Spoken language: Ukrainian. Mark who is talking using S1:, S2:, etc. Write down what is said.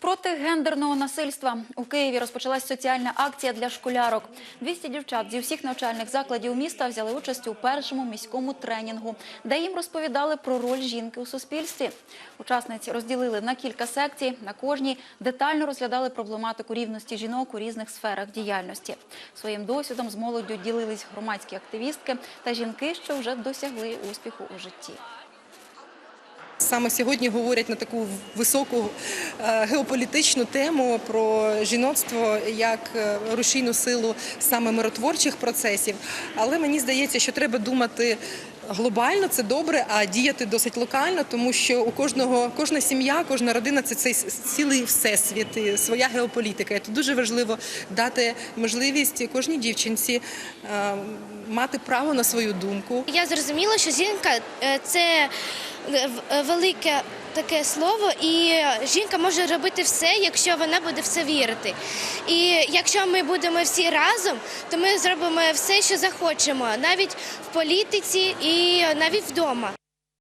S1: Проти гендерного насильства у Києві розпочалась соціальна акція для школярок. 200 дівчат зі всіх навчальних закладів міста взяли участь у першому міському тренінгу, де їм розповідали про роль жінки у суспільстві. Учасниці розділили на кілька секцій. На кожній детально розглядали проблематику рівності жінок у різних сферах діяльності. Своїм досвідом з молоддю ділились громадські активістки та жінки, що вже досягли успіху у житті.
S2: Саме сьогодні говорять на таку високу е, геополітичну тему про жіноцтво як е, рушійну силу саме миротворчих процесів. Але мені здається, що треба думати глобально, це добре, а діяти досить локально, тому що у кожного кожна сім'я, кожна родина це цей цілий всесвіт, своя геополітика. І тут дуже важливо дати можливість кожній дівчинці е, мати право на свою думку.
S3: Я зрозуміла, що жінка це велике таке слово, і жінка може робити все, якщо вона буде в це вірити. І якщо ми будемо всі разом, то ми зробимо все, що захочемо, навіть в політиці і навіть вдома.